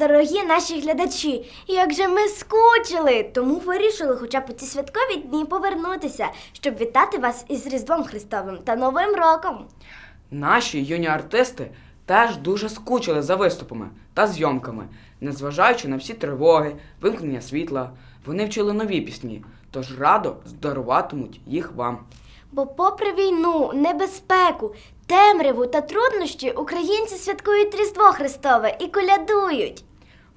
Дорогі наші глядачі! Як же ми скучили! Тому вирішили хоча б у ці святкові дні повернутися, щоб вітати вас із Різдвом Христовим та Новим роком. Наші юні артисти теж дуже скучили за виступами та зйомками, незважаючи на всі тривоги, вимкнення світла. Вони вчили нові пісні, тож радо здаруватимуть їх вам. Бо, попри війну, небезпеку, темряву та труднощі, українці святкують Різдво Христове і колядують.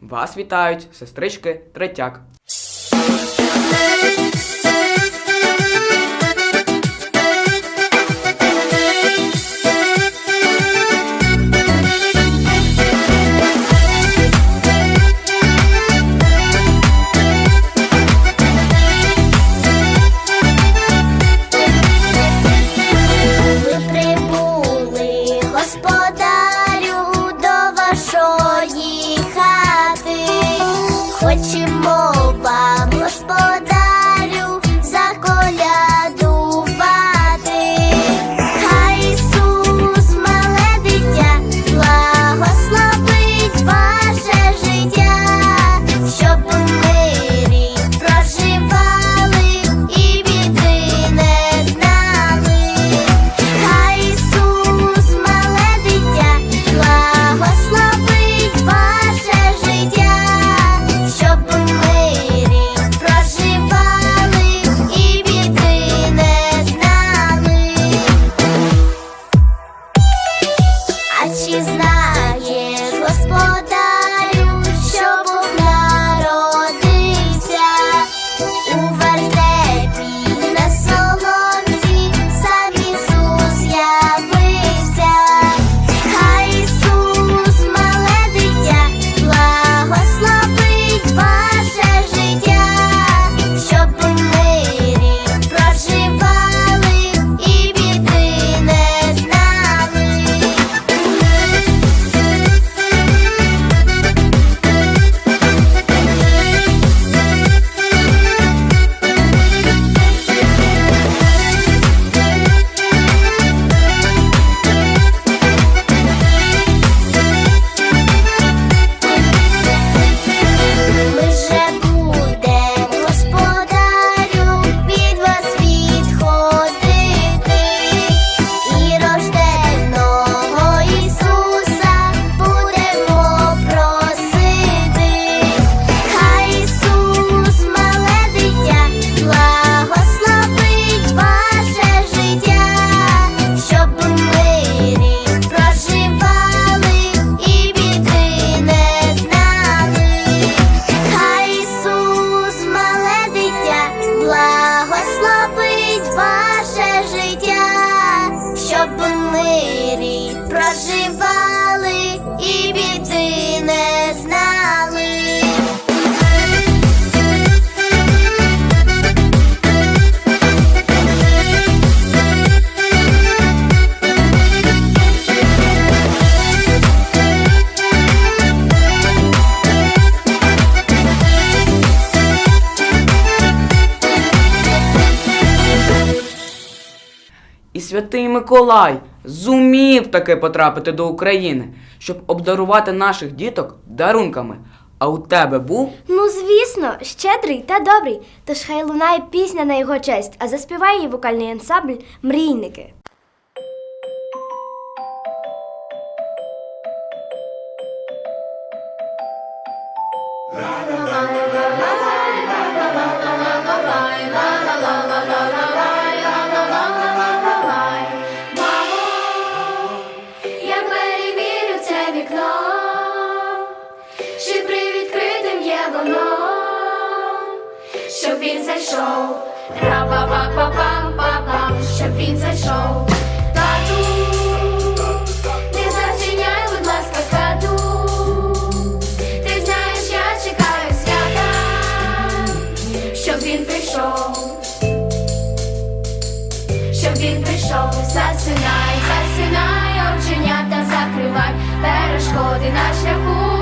Вас вітають сестрички Третяк. Миколай зумів таки потрапити до України, щоб обдарувати наших діток дарунками. А у тебе був? Ну, звісно, щедрий та добрий. Тож хай лунає пісня на його честь, а заспіває її вокальний ансамбль Мрійники. Щоб він зайшов. Тату, не зачиняй, будь ласка, хату. Ти знаєш, я чекаю свята, щоб він прийшов. Щоб він прийшов, засинай, засинай, оченята закривай, перешкоди на шляху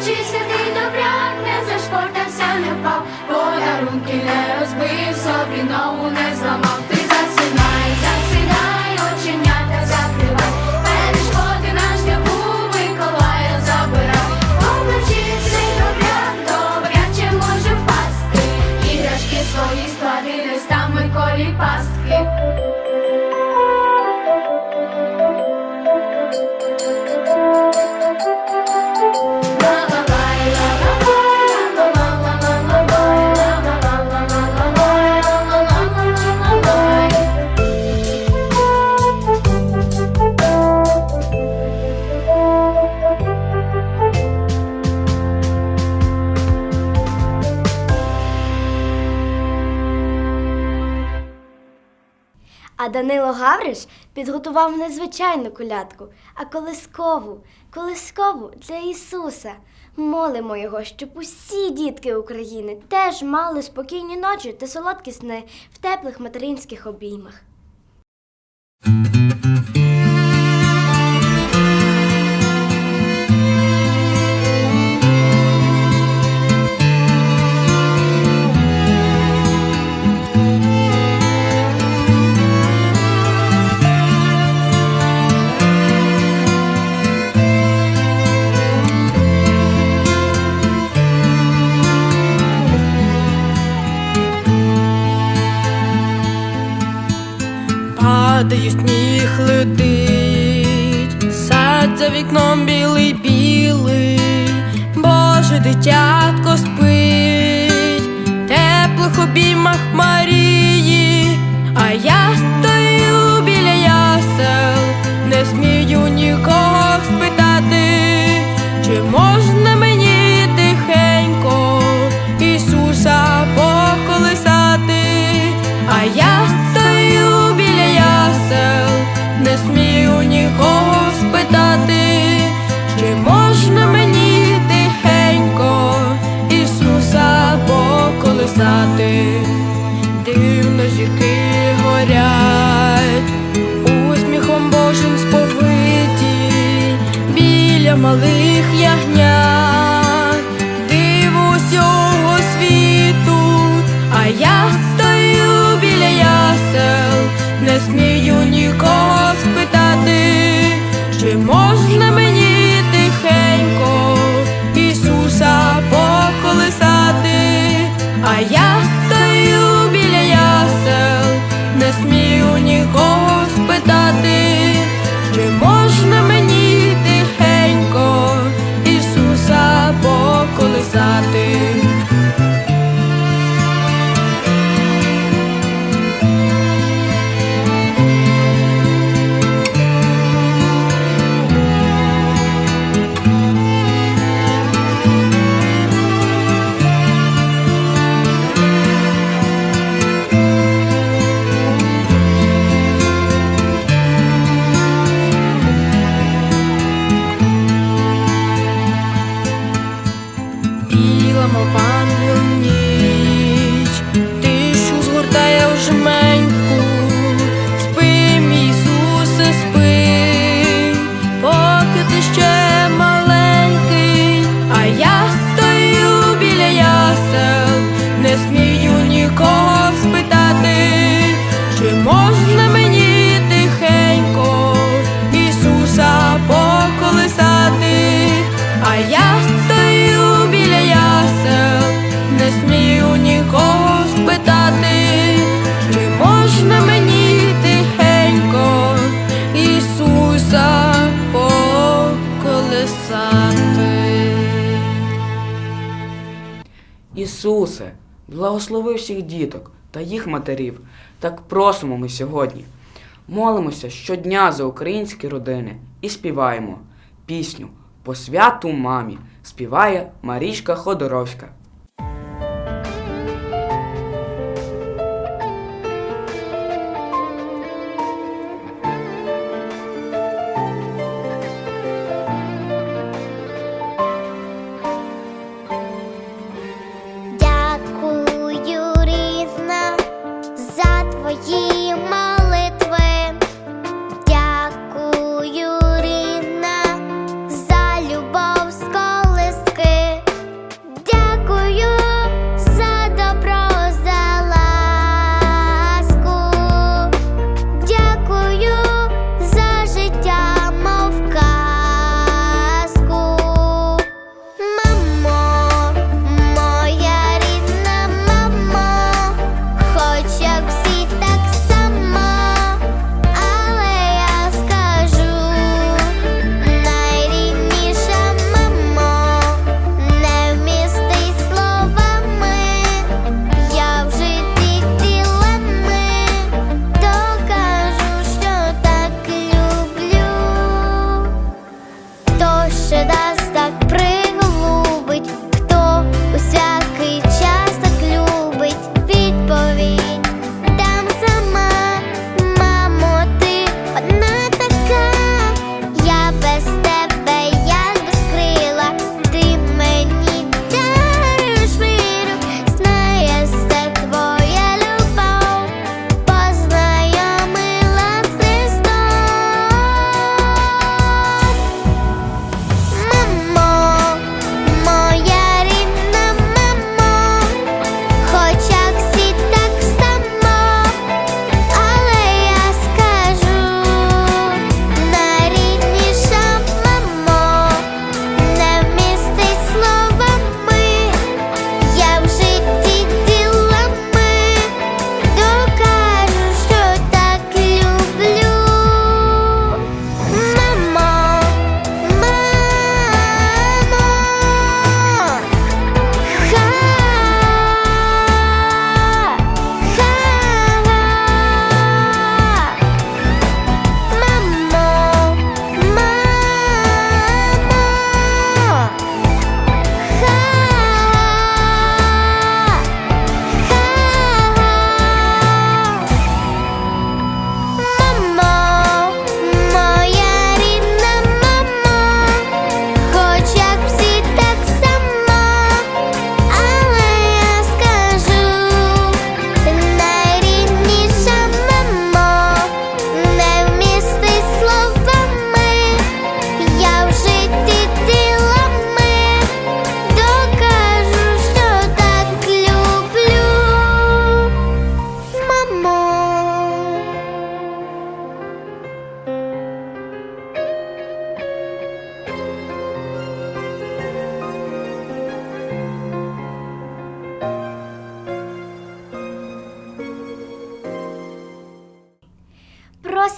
Jesus. Данило Гавриш підготував незвичайну колядку, а колискову, колискову для Ісуса. Молимо його, щоб усі дітки України теж мали спокійні ночі та солодкі сни в теплих материнських обіймах. Ісусе, благослови всіх діток та їх матерів, так просимо ми сьогодні. Молимося щодня за українські родини і співаємо пісню по святу мамі співає Марічка Ходоровська. ye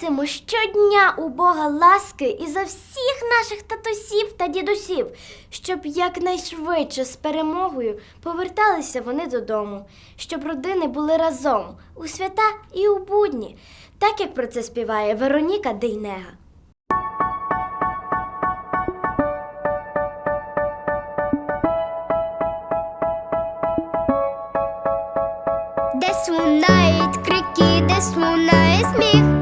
просимо щодня у Бога ласки і за всіх наших татусів та дідусів, щоб якнайшвидше з перемогою поверталися вони додому, щоб родини були разом у свята і у будні, так як про це співає Вероніка Дейнега. Десь лунають крики, десь лунає сміх.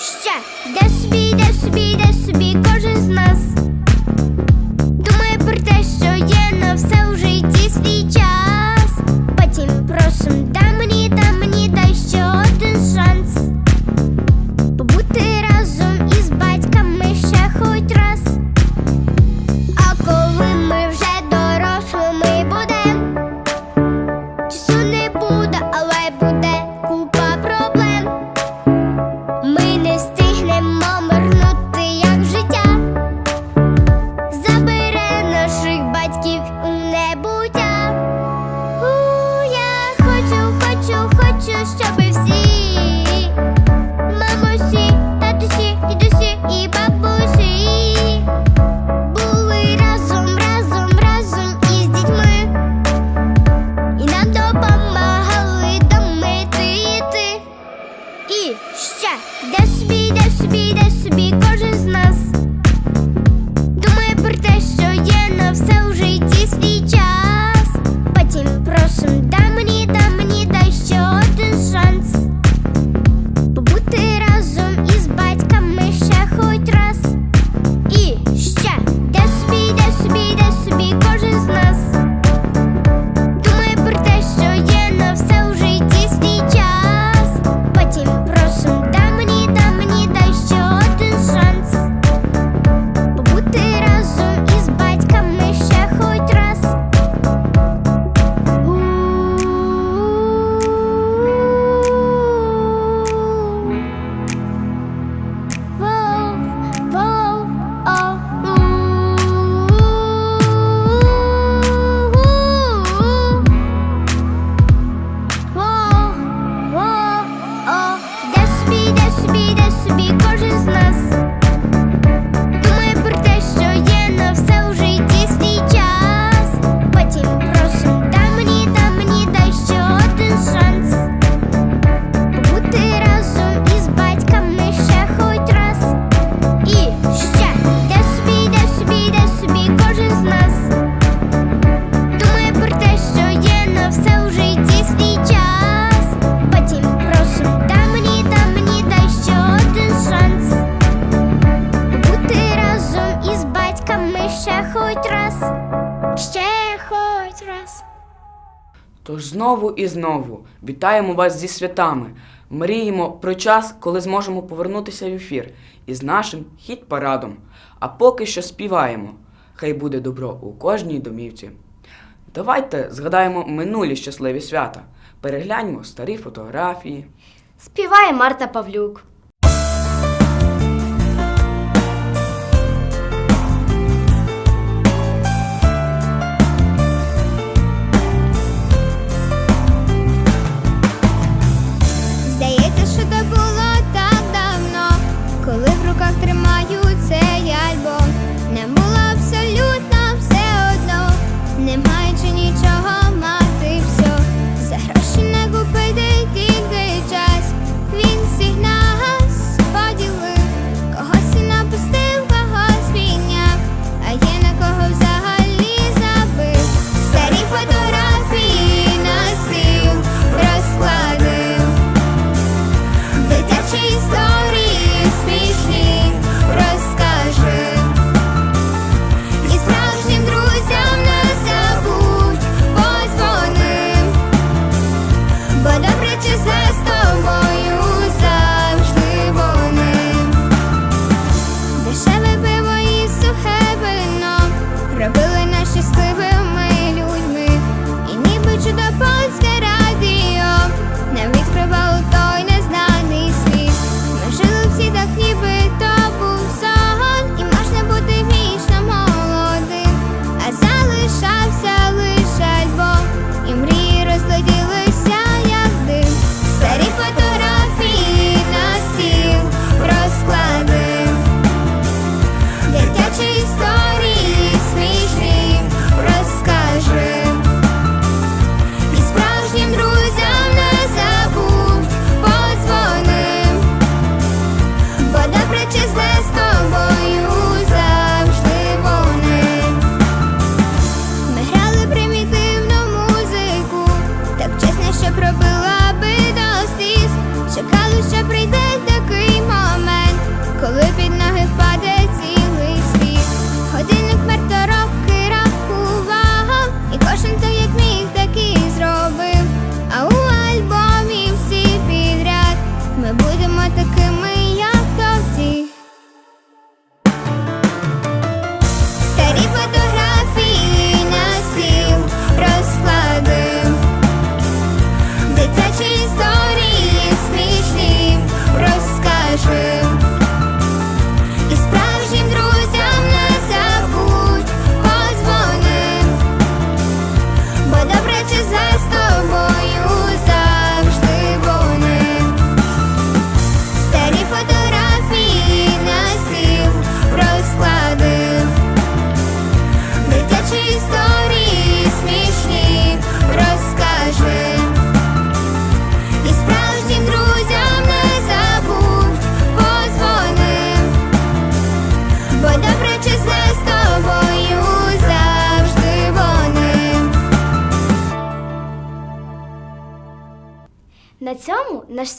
ще де собі, де собі, де собі, кожен з нас. Думає про те, що є на все в житті свій час. Deus te. знову і знову вітаємо вас зі святами. Мріємо про час, коли зможемо повернутися в ефір із нашим хіт парадом. А поки що співаємо. Хай буде добро у кожній домівці. Давайте згадаємо минулі щасливі свята, перегляньмо старі фотографії. Співає Марта Павлюк.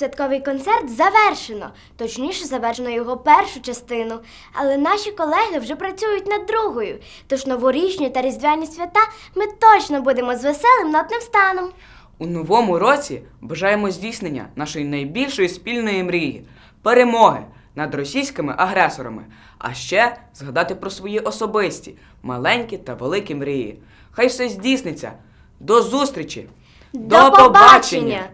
Святковий концерт завершено. Точніше, завершено його першу частину. Але наші колеги вже працюють над другою. Тож новорічні та різдвяні свята ми точно будемо з веселим нотним станом. У новому році бажаємо здійснення нашої найбільшої спільної мрії перемоги над російськими агресорами, а ще згадати про свої особисті, маленькі та великі мрії. Хай все здійсниться. До зустрічі! До побачення!